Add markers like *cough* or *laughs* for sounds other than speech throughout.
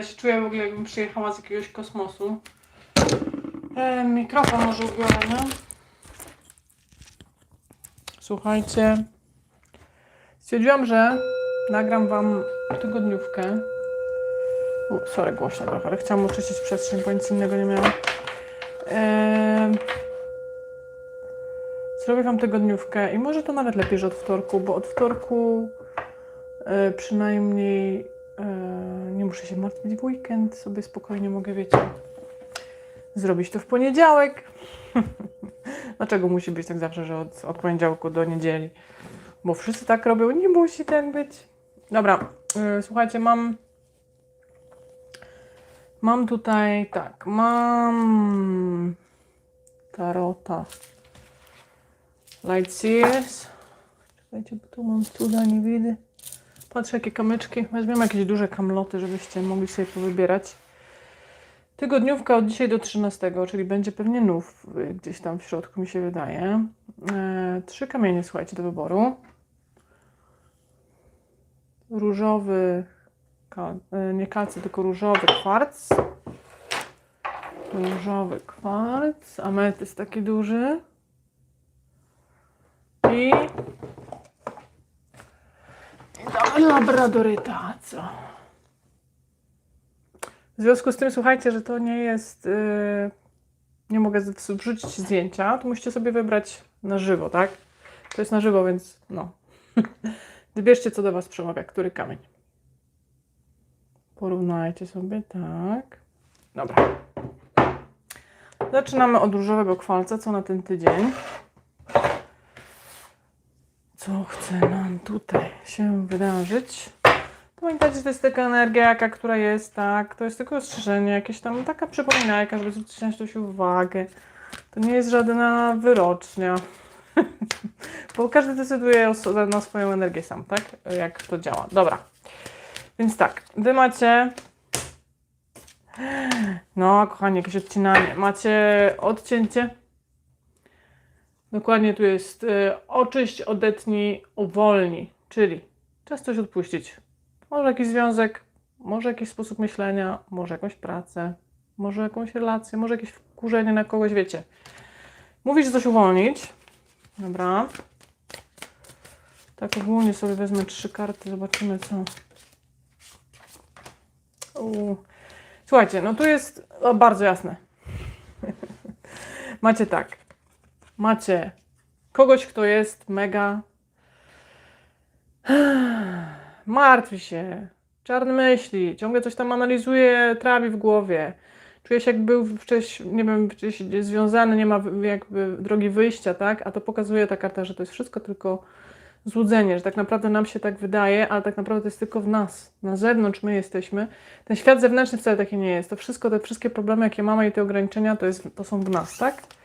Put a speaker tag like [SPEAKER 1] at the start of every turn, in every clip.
[SPEAKER 1] Ja się czuję w ogóle jakbym przyjechała z jakiegoś kosmosu. E, mikrofon może ubiorę, nie? Słuchajcie. Stwierdziłam, że nagram wam tygodniówkę. U, sorry, głośno trochę, ale chciałam oczyścić przestrzeń, bo nic innego nie miałam. E, zrobię wam tygodniówkę i może to nawet lepiej, że od wtorku, bo od wtorku e, przynajmniej nie muszę się martwić w weekend, sobie spokojnie mogę, wiecie, zrobić to w poniedziałek. *laughs* Dlaczego musi być tak zawsze, że od, od poniedziałku do niedzieli? Bo wszyscy tak robią, nie musi tak być. Dobra, e, słuchajcie, mam mam tutaj, tak, mam tarota Light Series. Czekajcie, bo tu mam cuda, nie widzę. Patrzę, jakie kamyczki. Weźmiemy jakieś duże kamloty, żebyście mogli sobie powybierać. Tygodniówka od dzisiaj do 13, czyli będzie pewnie nów y, gdzieś tam w środku, mi się wydaje. E, trzy kamienie, słuchajcie, do wyboru. Różowy, kal, e, nie kalcy, tylko różowy kwarc. Różowy kwarc, ametyst taki duży. I labradoryta, co? W związku z tym, słuchajcie, że to nie jest. Yy, nie mogę wrzucić zdjęcia, to musicie sobie wybrać na żywo, tak? To jest na żywo, więc no. *laughs* Wybierzcie, co do Was przemawia, który kamień. Porównajcie sobie, tak. Dobra. Zaczynamy od różowego kwalca, co na ten tydzień. Co chce nam tutaj się wydarzyć? Pamiętajcie, że to jest taka energia, jaka, która jest, tak? To jest tylko ostrzeżenie, jakieś tam taka przypominajka, żeby zwrócić na coś uwagę. To nie jest żadna wyrocznia. *laughs* Bo każdy decyduje na swoją energię sam, tak? Jak to działa. Dobra. Więc tak, wy macie. *gasps* No, kochani, jakieś odcinanie. Macie odcięcie. Dokładnie tu jest y, oczyść, odetnij, uwolnij. Czyli czas coś odpuścić. Może jakiś związek, może jakiś sposób myślenia, może jakąś pracę, może jakąś relację, może jakieś wkurzenie na kogoś, wiecie. Mówisz, że coś uwolnić. Dobra. Tak ogólnie sobie wezmę trzy karty, zobaczymy co. Słuchajcie, no tu jest o, bardzo jasne. *laughs* Macie tak. Macie kogoś, kto jest mega *sighs* martwi się, czarne myśli, ciągle coś tam analizuje, trawi w głowie. Czuje się, jak był wcześniej, nie wiem, wcześniej związany, nie ma jakby drogi wyjścia, tak? A to pokazuje ta karta, że to jest wszystko tylko złudzenie, że tak naprawdę nam się tak wydaje, ale tak naprawdę to jest tylko w nas. Na zewnątrz my jesteśmy. Ten świat zewnętrzny wcale taki nie jest. To wszystko, te wszystkie problemy, jakie mamy i te ograniczenia, to, jest, to są w nas, tak?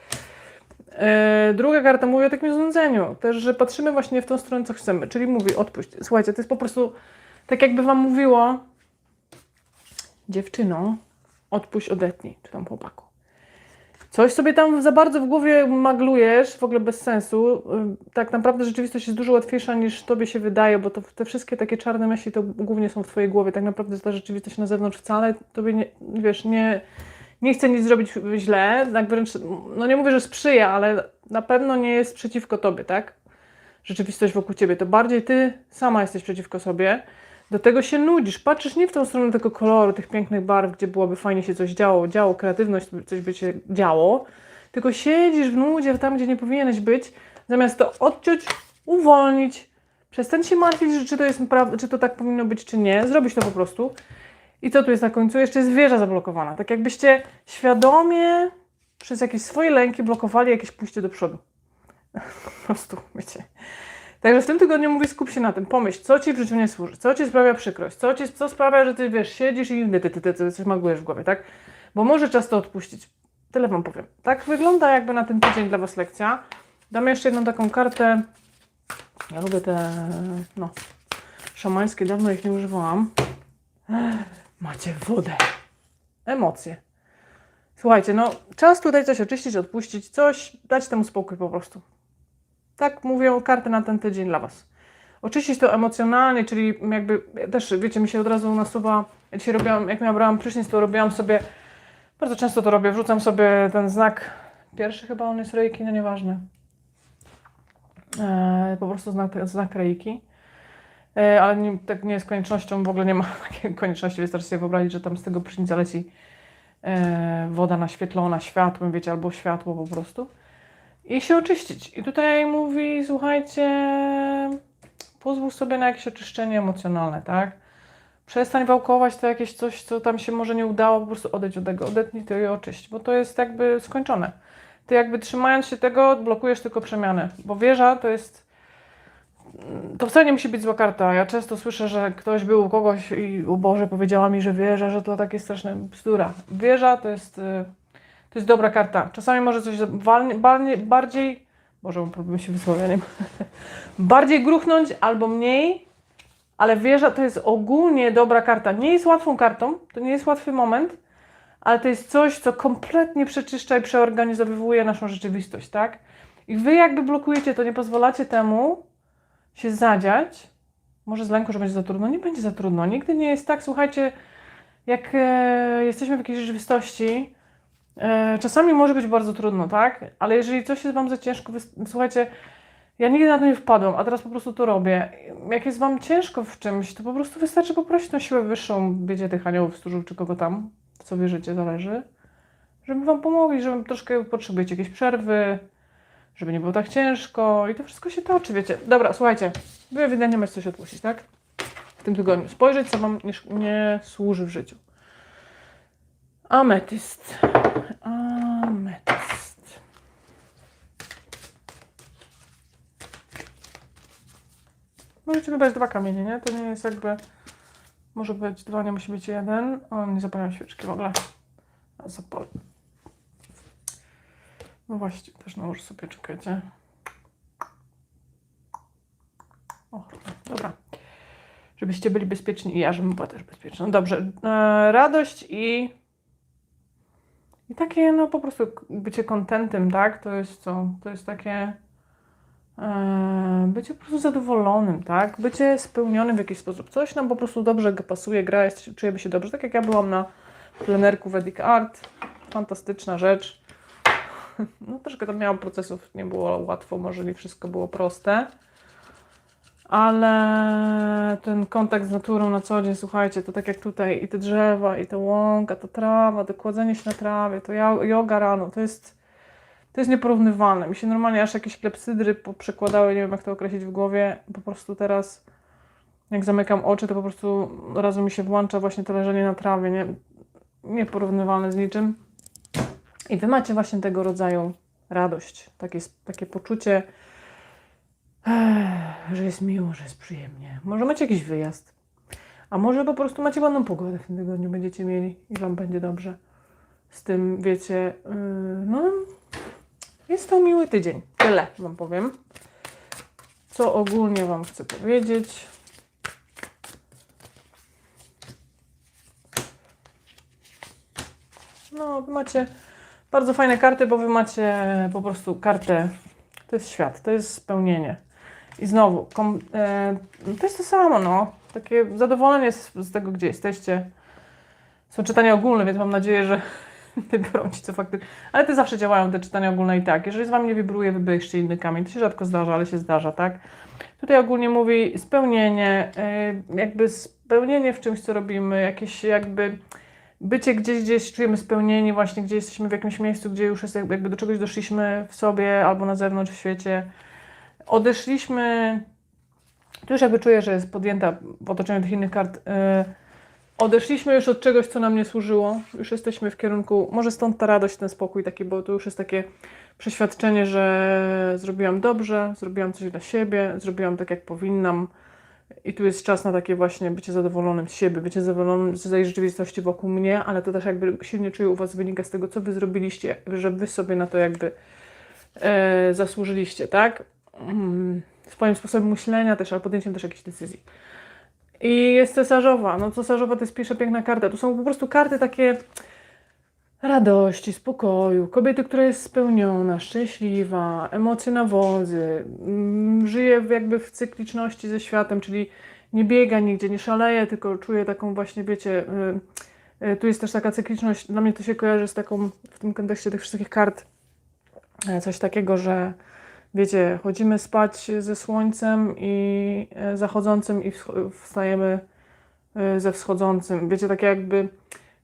[SPEAKER 1] E, druga karta mówi o takim znudzeniu. Też, że patrzymy właśnie w tą stronę, co chcemy. Czyli mówi, odpuść. Słuchajcie, to jest po prostu tak jakby wam mówiło dziewczyno, odpuść, odetnij, czy tam chłopaku. Coś sobie tam za bardzo w głowie maglujesz, w ogóle bez sensu. Y, Tak naprawdę rzeczywistość jest dużo łatwiejsza niż tobie się wydaje, bo to, te wszystkie takie czarne myśli to głównie są w twojej głowie. Tak naprawdę ta rzeczywistość na zewnątrz wcale tobie nie, wiesz, nie, nie chce nic zrobić źle, tak wręcz, no nie mówię, że sprzyja, ale na pewno nie jest przeciwko tobie, tak? Rzeczywistość wokół ciebie, to bardziej ty sama jesteś przeciwko sobie. Do tego się nudzisz, patrzysz nie w tą stronę tego koloru, tych pięknych barw, gdzie byłoby fajnie się coś działo, działo kreatywność, coś by się działo, tylko siedzisz w nudzie, tam gdzie nie powinieneś być, zamiast to odciąć, uwolnić, przestań się martwić, czy to jest czy to tak powinno być, czy nie, zrobić to po prostu. I co tu jest na końcu? Jeszcze jest wieża zablokowana. Tak jakbyście świadomie przez jakieś swoje lęki blokowali jakieś pójście do przodu. *laughs* po prostu, wiecie. Także w tym tygodniu mówię, skup się na tym, pomyśl, co ci w życiu nie służy, co ci sprawia przykrość, co, ci, co sprawia, że ty wiesz, siedzisz i ty, ty, ty, ty, ty coś maglujesz w głowie, tak? Bo może czas to odpuścić. Tyle wam powiem. Tak wygląda jakby na ten tydzień dla was lekcja. Dam jeszcze jedną taką kartę. Ja lubię te, no, szamańskie, dawno ich nie używałam. Macie wodę. Emocje. Słuchajcie, no czas tutaj coś oczyścić, odpuścić, coś, dać temu spokój po prostu. Tak mówią karty na ten tydzień dla Was. oczyścić to emocjonalnie, czyli jakby też, wiecie, mi się od razu nasuwa, ja dzisiaj robiłam, jak miałam brałam prysznic, to robiłam sobie, bardzo często to robię, wrzucam sobie ten znak, pierwszy chyba on jest reiki, no nieważne, e, po prostu znak, znak reiki. E, ale nie, tak nie jest koniecznością, w ogóle nie ma *laughs* takiej konieczności, wystarczy sobie wyobrazić, że tam z tego prysznica leci e, woda naświetlona światłem, wiecie, albo światło po prostu i się oczyścić. I tutaj mówi, słuchajcie, pozwól sobie na jakieś oczyszczenie emocjonalne, tak? Przestań wałkować to jakieś coś, co tam się może nie udało, po prostu odejdź od tego, odetnij to i oczyść, bo to jest jakby skończone. Ty jakby trzymając się tego, blokujesz tylko przemianę, bo wieża to jest to wcale nie musi być zła karta. Ja często słyszę, że ktoś był u kogoś i o Boże powiedziała mi, że wieża, że to takie straszne bzdura. Wieża to jest, y, to jest dobra karta. Czasami może coś balnie, bardziej, Boże, problem się wysłowieniem, *laughs* bardziej gruchnąć albo mniej, ale wieża to jest ogólnie dobra karta. Nie jest łatwą kartą, to nie jest łatwy moment, ale to jest coś, co kompletnie przeczyszcza i przeorganizowywuje naszą rzeczywistość, tak? I wy jakby blokujecie to, nie pozwalacie temu, się zadziać, może z lęku, że będzie za trudno, nie będzie za trudno. Nigdy nie jest tak, słuchajcie, jak e, jesteśmy w jakiejś rzeczywistości, e, czasami może być bardzo trudno, tak? Ale jeżeli coś jest Wam za ciężko, słuchajcie, ja nigdy na to nie wpadłam, a teraz po prostu to robię. Jak jest Wam ciężko w czymś, to po prostu wystarczy poprosić tą siłę wyższą, wiecie, tych aniołów, stróżów, czy kogo tam, w co wierzycie, zależy, żeby Wam pomogli, żeby troszkę potrzebujecie jakiejś przerwy, żeby nie było tak ciężko i to wszystko się toczy, wiecie. Dobra, słuchajcie, wy ewidentnie macie coś odpuścić, tak? W tym tygodniu. Spojrzeć, co wam nie, nie służy w życiu. Ametyst. Ametyst. Możecie wybrać dwa kamienie, nie? To nie jest jakby... Może być dwa, nie musi być jeden. O, nie zapaliłem świeczki w ogóle. Zapal. No właśnie, też nałożę sobie, czekajcie. O, dobra. Żebyście byli bezpieczni i ja, żebym była też bezpieczna. No dobrze. E, radość i i takie, no po prostu bycie kontentem, tak? To jest co? To jest takie e, bycie po prostu zadowolonym, tak? Bycie spełnionym w jakiś sposób. Coś nam po prostu dobrze pasuje, gra, jest, czujemy się dobrze. Tak jak ja byłam na plenerku Vedic Art. Fantastyczna rzecz. *laughs* No troszkę tam miałam procesów, nie było łatwo, może nie wszystko było proste. Ale ten kontakt z naturą na co dzień, słuchajcie, to tak jak tutaj i te drzewa, i ta łąka, ta trawa, to kładzenie się na trawie, to yoga rano, to jest, to jest nieporównywalne. Mi się normalnie aż jakieś klepsydry przekładały, nie wiem jak to określić w głowie. Po prostu teraz, jak zamykam oczy, to po prostu razu mi się włącza właśnie to leżenie na trawie, nie? Nieporównywalne z niczym. I wy macie właśnie tego rodzaju radość, takie, takie poczucie, że jest miło, że jest przyjemnie. Może macie jakiś wyjazd, a może po prostu macie ładną pogodę w tym tygodniu będziecie mieli i Wam będzie dobrze. Z tym, wiecie, yy, no, jest to miły tydzień. Tyle Wam powiem. Co ogólnie Wam chcę powiedzieć. No, macie bardzo fajne karty, bo wy macie po prostu kartę. To jest świat, to jest spełnienie. I znowu, kom, e, to jest to samo, no. Takie zadowolenie z, z tego, gdzie jesteście. Są czytania ogólne, więc mam nadzieję, że *laughs* wybiorą ci co faktycznie. Ale te zawsze działają, te czytania ogólne i tak. Jeżeli z wami nie wibruje, wybierzcie inny kamień. To się rzadko zdarza, ale się zdarza, tak? Tutaj ogólnie mówi spełnienie, e, jakby spełnienie w czymś, co robimy, jakieś jakby bycie gdzieś, gdzieś czujemy spełnienie, właśnie gdzie jesteśmy w jakimś miejscu, gdzie już jest jakby do czegoś doszliśmy w sobie albo na zewnątrz w świecie. Odeszliśmy, tu już jakby czuję, że jest podjęta w otoczeniu tych innych kart. Yy, odeszliśmy już od czegoś, co nam nie służyło. Już jesteśmy w kierunku, może stąd ta radość, ten spokój taki, bo to już jest takie przeświadczenie, że zrobiłam dobrze, zrobiłam coś dla siebie, zrobiłam tak, jak powinnam. I tu jest czas na takie właśnie bycie zadowolonym z siebie, bycie zadowolonym z tej rzeczywistości wokół mnie, ale to też jakby silnie czuję u Was wynika z tego, co Wy zrobiliście, że Wy sobie na to jakby e, zasłużyliście, tak? Mm, swoim sposobem myślenia też, ale podjęciem też jakichś decyzji. I jest cesarzowa. No cesarzowa to jest pierwsza piękna karta. Tu są po prostu karty takie radości, spokoju, kobiety, która jest spełniona, szczęśliwa, emocje na wodzy, mm, żyje jakby w cykliczności ze światem, czyli nie biega nigdzie, nie szaleje, tylko czuje taką właśnie, wiecie, y, y, tu jest też taka cykliczność, dla mnie to się kojarzy z taką, w tym kontekście tych wszystkich kart, e, coś takiego, że wiecie, chodzimy spać ze słońcem i zachodzącym i wstajemy ze wschodzącym. Wiecie, takie jakby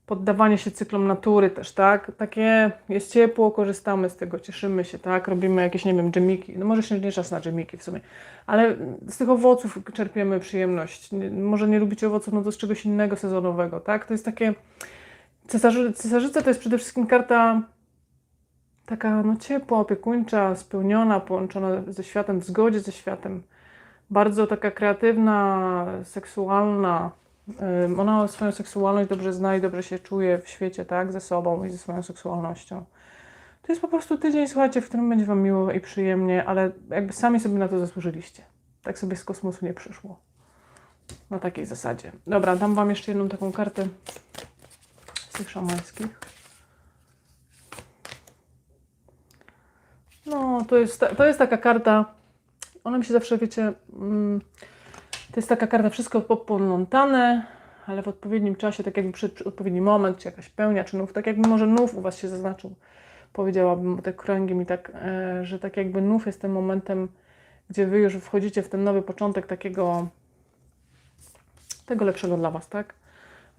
[SPEAKER 1] poddawanie się cyklom natury też, tak? Takie jest ciepło, korzystamy z tego, cieszymy się, tak? Robimy jakieś, nie wiem, dżemiki. No może się nie czas na dżemiki w sumie, ale z tych owoców czerpiemy przyjemność. Nie, może nie lubicie owoców, no to z czegoś innego sezonowego, tak? To jest takie... Cesarzy, cesarzyca to jest przede wszystkim karta taka no ciepła, opiekuńcza, spełniona, połączona ze światem, w zgodzie ze światem. Bardzo taka kreatywna, seksualna. Ona swoją seksualność dobrze zna i dobrze się czuje w świecie, tak? Ze sobą i ze swoją seksualnością. To jest po prostu tydzień, słuchajcie, w którym będzie Wam miło i przyjemnie, ale jakby sami sobie na to zasłużyliście. Tak sobie z kosmosu nie przyszło. Na takiej zasadzie. Dobra, dam Wam jeszcze jedną taką kartę z tych szamańskich. No, to jest, to jest taka karta, ona mi się zawsze, wiecie, mm, to jest taka karta, wszystko poplątane, ale w odpowiednim czasie, tak jakby przed odpowiedni moment, czy jakaś pełnia, czy nów, tak jakby może nów u Was się zaznaczył, powiedziałabym, te kręgi mi tak, e, że tak jakby nów jest tym momentem, gdzie Wy już wchodzicie w ten nowy początek takiego, tego lepszego dla Was, tak?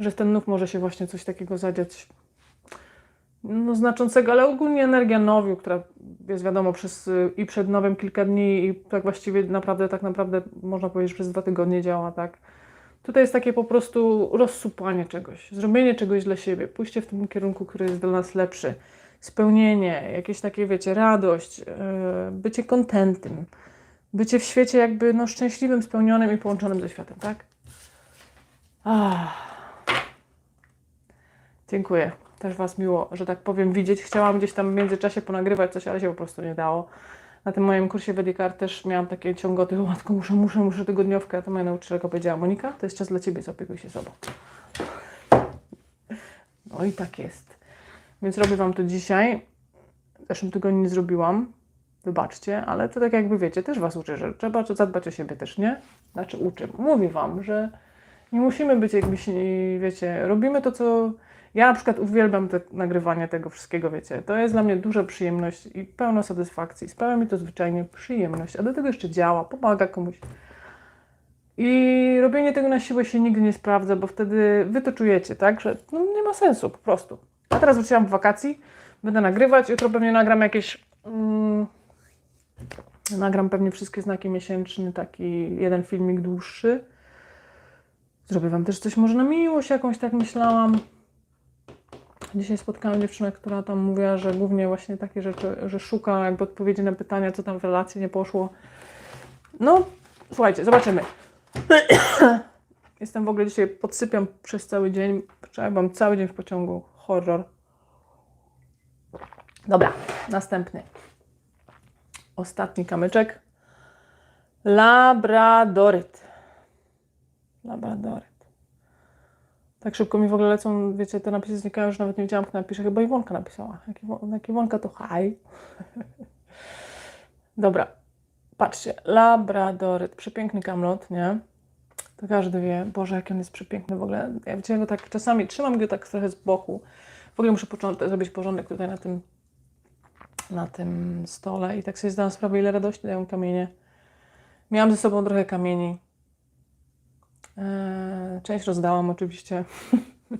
[SPEAKER 1] Że w ten nów może się właśnie coś takiego zadziać, no, znaczącego, ale ogólnie energia nowiu, która jest wiadomo przez y, i przed nowym kilka dni i tak właściwie naprawdę, tak naprawdę można powiedzieć, przez dwa tygodnie działa, tak. Tutaj jest takie po prostu rozsupłanie czegoś, zrobienie czegoś dla siebie, pójście w tym kierunku, który jest dla nas lepszy, spełnienie, jakieś takie, wiecie, radość, yy, bycie kontentym, bycie w świecie jakby no, szczęśliwym, spełnionym i połączonym ze światem, tak? Ah. Dziękuję. Też Was miło, że tak powiem, widzieć. Chciałam gdzieś tam w międzyczasie ponagrywać coś, ale się po prostu nie dało. Na tym moim kursie Wedikar też miałam takie ciągoty, o matko, muszę, muszę, muszę tygodniówkę. A to moja nauczycielka powiedziała, Monika, to jest czas dla Ciebie, zaopiekuj się sobą. No i tak jest. Więc robię Wam to dzisiaj. W zeszłym tygodniu nie zrobiłam. Wybaczcie, ale to tak jakby wiecie, też Was uczę, że trzeba zadbać o siebie też, nie? Znaczy uczę. Mówię Wam, że nie musimy być jakbyś, wiecie, robimy to, co... Ja na przykład uwielbiam te, nagrywanie tego wszystkiego, wiecie. To jest dla mnie duża przyjemność i pełna satysfakcji. Sprawia mi to zwyczajnie przyjemność, a do tego jeszcze działa, pomaga komuś. I robienie tego na siłę się nigdy nie sprawdza, bo wtedy wy to czujecie, tak? Że no, nie ma sensu po prostu. A teraz wróciłam w wakacji, będę nagrywać, jutro pewnie nagram jakieś... Mm, nagram pewnie wszystkie znaki miesięczne, taki jeden filmik dłuższy. Zrobię Wam też coś może na miłość jakąś, tak myślałam. Dzisiaj spotkałam dziewczynę, która tam mówiła, że głównie właśnie takie rzeczy, że szuka jakby odpowiedzi na pytania, co tam w relacji nie poszło. No, słuchajcie, zobaczymy. *coughs* Jestem w ogóle dzisiaj, podsypiam przez cały dzień. Wczoraj byłam cały dzień w pociągu. Horror. Dobra, następny. Ostatni kamyczek. Labradoryt. Labradoryt. Tak szybko mi w ogóle lecą, wiecie, te napisy znikają, że nawet nie wiedziałam, kto napisze. Chyba Iwonka napisała. Jak, Iwon, jak Iwonka, to haj. *laughs* Dobra, patrzcie. Labradoryt. Przepiękny kamlot, nie? To każdy wie. Boże, jak on jest przepiękny w ogóle. Ja wiecie, go tak czasami trzymam go tak trochę z boku. W ogóle muszę zrobić porządek tutaj na tym, na tym stole i tak sobie zdałam sprawę, ile radości dają kamienie. Miałam ze sobą trochę kamieni. Eee, Część rozdałam oczywiście,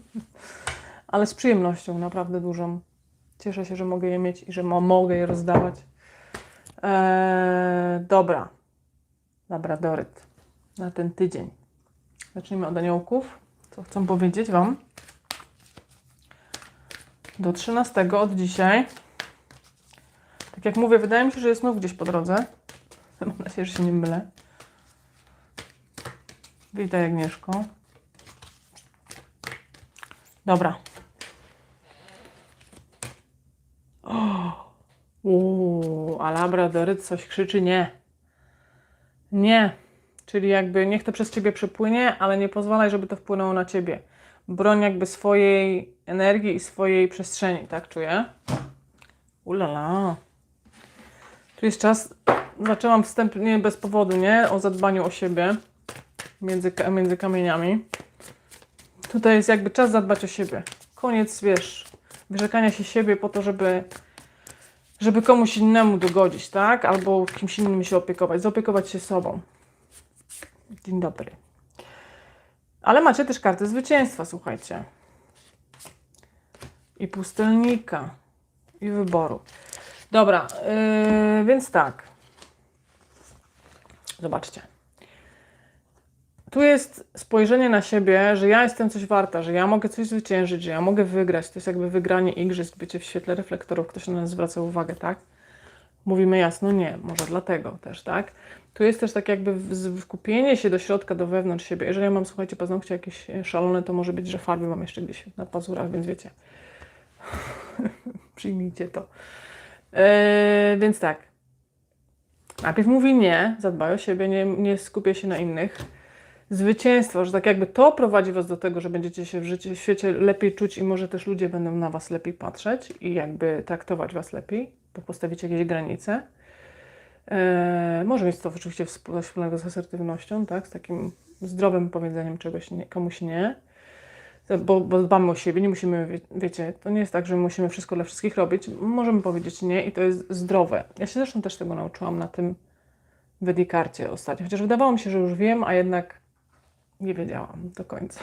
[SPEAKER 1] *laughs* ale z przyjemnością, naprawdę dużą. Cieszę się, że mogę je mieć i że mo- mogę je rozdawać. Eee, dobra, labradoryt na ten tydzień. Zacznijmy od aniołków. Co chcę powiedzieć Wam? Do 13 od dzisiaj. Tak jak mówię, wydaje mi się, że jest znów gdzieś po drodze. *laughs* Mam nadzieję, że się nie mylę. Witaj Agnieszko. Dobra. Uuu, a labradoryt coś krzyczy nie. Nie. Czyli jakby niech to przez ciebie przepłynie, ale nie pozwalaj, żeby to wpłynęło na ciebie. broń jakby swojej energii i swojej przestrzeni, tak czuję? Ulala. Tu jest czas, zaczęłam wstęp nie bez powodu, nie? O zadbaniu o siebie między, między kamieniami. Tutaj jest jakby czas zadbać o siebie. Koniec, wiesz, wyrzekania się siebie po to, żeby, żeby komuś innemu dogodzić, tak? Albo kimś innym się opiekować, zaopiekować się sobą. Dzień dobry. Ale macie też kartę zwycięstwa, słuchajcie. I pustelnika. I wyboru. Dobra, yy, więc tak. Zobaczcie. Tu jest spojrzenie na siebie, że ja jestem coś warta, że ja mogę coś zwyciężyć, że ja mogę wygrać. To jest jakby wygranie igrzysk, bycie w świetle reflektorów, ktoś na nas zwraca uwagę, tak? Mówimy jasno nie, może dlatego też, tak? Tu jest też tak jakby wkupienie się do środka, do wewnątrz siebie. Jeżeli ja mam, słuchajcie, paznokcie jakieś e, szalone, to może być, że farby mam jeszcze gdzieś na pazurach, więc wiecie. *laughs* Przyjmijcie to. Yy, więc tak. Najpierw mówi nie, zadbaj o siebie, nie, nie skupię się na innych. Zwycięstwo, że tak jakby to prowadzi Was do tego, że będziecie się w, życiu, w świecie lepiej czuć i może też ludzie będą na Was lepiej patrzeć i jakby traktować Was lepiej, bo postawicie jakieś granice. Eee, może mieć to oczywiście wspólnego z asertywnością, tak? z takim zdrowym powiedzeniem czegoś nie, komuś nie, bo, bo dbamy o siebie, nie musimy, wie, wiecie, to nie jest tak, że my musimy wszystko dla wszystkich robić, możemy powiedzieć nie i to jest zdrowe. Ja się zresztą też tego nauczyłam na tym Wedikarcie ostatnio, chociaż wydawało mi się, że już wiem, a jednak nie wiedziałam do końca.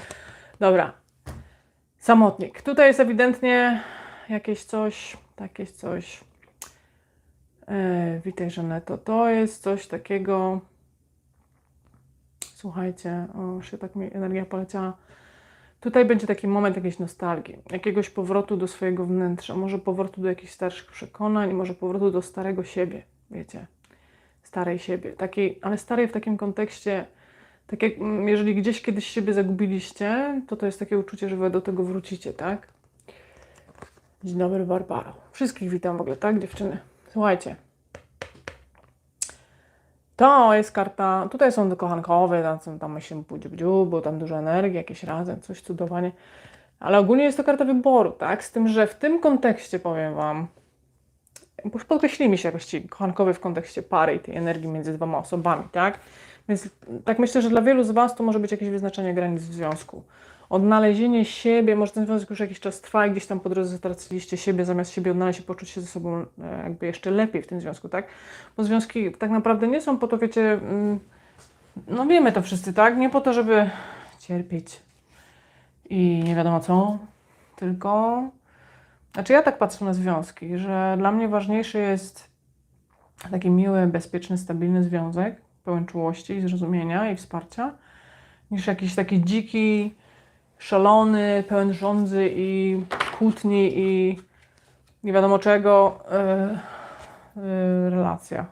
[SPEAKER 1] *laughs* Dobra. Samotnik. Tutaj jest ewidentnie jakieś coś, jakieś coś. E, witaj, Żaneto. To jest coś takiego. Słuchajcie, o, tak mi energia poleciała. Tutaj będzie taki moment jakiejś nostalgii, jakiegoś powrotu do swojego wnętrza, może powrotu do jakichś starszych przekonań, może powrotu do starego siebie, wiecie, starej siebie, takiej, ale starej w takim kontekście, tak jak mm, jeżeli gdzieś kiedyś siebie zagubiliście, to to jest takie uczucie, że wy do tego wrócicie, tak? Dzień dobry, Barbaro. Wszystkich witam w ogóle, tak, dziewczyny? Słuchajcie. To jest karta, tutaj są kochankowe, tam, są- tam się w dziób, bo tam dużo energii, jakieś razem, coś cudowanie. Ale ogólnie jest to karta wyboru, tak? Z tym, że w tym kontekście powiem Wam, podkreślimy się jakoś ci kochankowie w kontekście pary i tej energii między dwoma osobami, tak? Więc tak myślę, że dla wielu z Was to może być jakieś wyznaczenie granic w związku. Odnalezienie siebie, może ten związek już jakiś czas trwa i gdzieś tam po drodze zatraciliście siebie, zamiast siebie odnaleźć i poczuć się ze sobą e, jakby jeszcze lepiej w tym związku, tak? Bo związki tak naprawdę nie są po to, wiecie, mm, no wiemy to wszyscy, tak? Nie po to, żeby cierpieć i nie wiadomo co, tylko... Znaczy ja tak patrzę na związki, że dla mnie ważniejszy jest taki miły, bezpieczny, stabilny związek, pełen czułości i zrozumienia i wsparcia, niż jakiś taki dziki, szalony, pełen żądzy i kłótni i nie wiadomo czego yy, yy, relacja.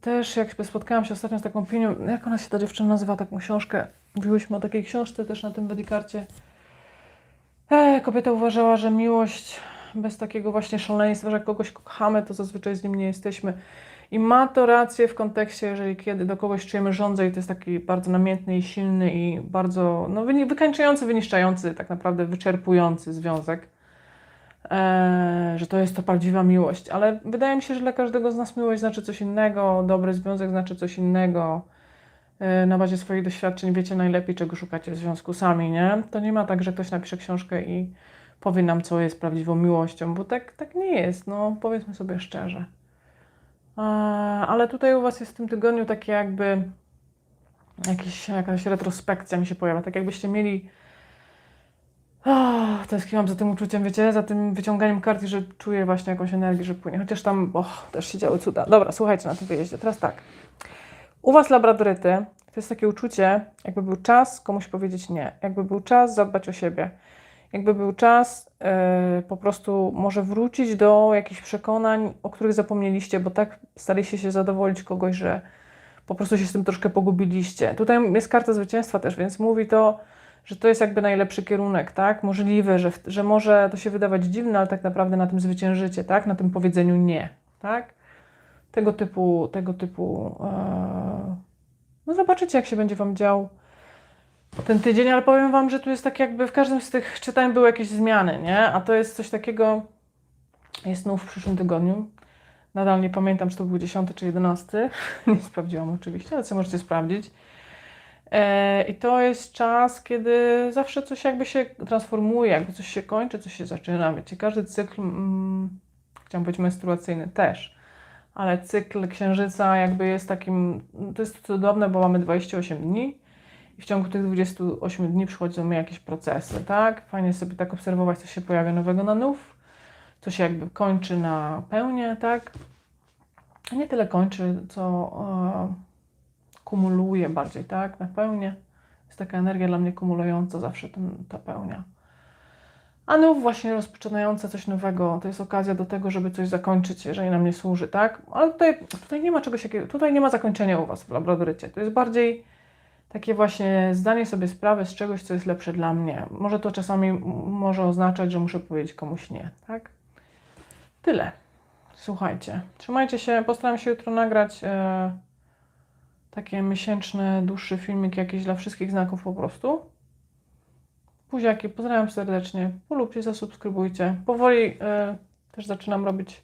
[SPEAKER 1] Też jak spotkałam się ostatnio z taką opinią, jak ona się ta dziewczyna nazywa, taką książkę, mówiłyśmy o takiej książce też na tym Wedikarcie. E, kobieta uważała, że miłość bez takiego właśnie szaleństwa, że jak kogoś kochamy, to zazwyczaj z nim nie jesteśmy. I ma to rację w kontekście, jeżeli kiedy do kogoś czujemy żądzę i to jest taki bardzo namiętny i silny i bardzo no, wykańczający, wyniszczający, tak naprawdę wyczerpujący związek, e, że to jest to prawdziwa miłość. Ale wydaje mi się, że dla każdego z nas miłość znaczy coś innego, dobry związek znaczy coś innego. E, Na bazie swoich doświadczeń wiecie najlepiej, czego szukacie w związku sami, nie? To nie ma tak, że ktoś napisze książkę i powie nam, co jest prawdziwą miłością, bo tak, tak nie jest, no powiedzmy sobie szczerze. E, Ale tutaj u Was jest w tym tygodniu takie jakby jakiś, jakaś retrospekcja mi się pojawia, tak jakbyście mieli Oh, tęskniłam za tym uczuciem, wiecie, za tym wyciąganiem kart że czuję właśnie jakąś energię, że płynie. Chociaż tam też się działy cuda. Dobra, słuchajcie na tym wyjeździe. Teraz tak. U Was labradoryty to jest takie uczucie, jakby był czas komuś powiedzieć nie. Jakby był czas zadbać o siebie. Jakby był czas yy, po prostu może wrócić do jakichś przekonań, o których zapomnieliście, bo tak staraliście się zadowolić kogoś, że po prostu się z tym troszkę pogubiliście. Tutaj jest karta zwycięstwa też, więc mówi to, że to jest jakby najlepszy kierunek, tak? Możliwe, że, że może to się wydawać dziwne, ale tak naprawdę na tym zwyciężycie, tak? Na tym powiedzeniu nie, tak? Tego typu, tego typu, e... no zobaczycie, jak się będzie Wam dział ten tydzień, ale powiem Wam, że tu jest tak jakby w każdym z tych czytań były jakieś zmiany, nie? A to jest coś takiego, jest znów w przyszłym tygodniu. Nadal nie pamiętam, czy to był 10 czy 11. *laughs* Nie sprawdziłam oczywiście, ale co możecie sprawdzić. E, I to jest czas, kiedy zawsze coś jakby się transformuje, jakby coś się kończy, coś się zaczyna. Wiecie, każdy cykl, mm, chciałam powiedzieć menstruacyjny też, ale cykl księżyca jakby jest takim, to jest cudowne, bo mamy 28 dni w ciągu tych 28 dni przychodzą jakieś procesy, tak? Fajnie sobie tak obserwować, co się pojawia nowego na nów, co się jakby kończy na pełnię, tak? Nie tyle kończy, co e, kumuluje bardziej, tak? Na pełnię. Jest taka energia dla mnie kumulująca zawsze ten, ta pełnia. A nów właśnie rozpoczynające coś nowego, to jest okazja do tego, żeby coś zakończyć, jeżeli nam nie służy, tak? Ale tutaj, tutaj nie ma czegoś takiego, tutaj nie ma zakończenia u Was w laboradorycie. To jest bardziej takie właśnie zdanie sobie sprawy z czegoś, co jest lepsze dla mnie. Może to czasami może oznaczać, że muszę powiedzieć komuś nie, tak? Tyle. Słuchajcie, trzymajcie się. Postaram się jutro nagrać e, takie miesięczny, dłuższy filmik jakiś dla wszystkich znaków po prostu. Buziaki, pozdrawiam serdecznie. Polubcie, zasubskrybujcie. Powoli e, też zaczynam robić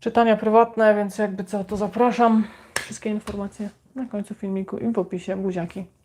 [SPEAKER 1] czytania prywatne, więc jakby co, to zapraszam. Wszystkie informacje na końcu filmiku i w opisie. Buziaki.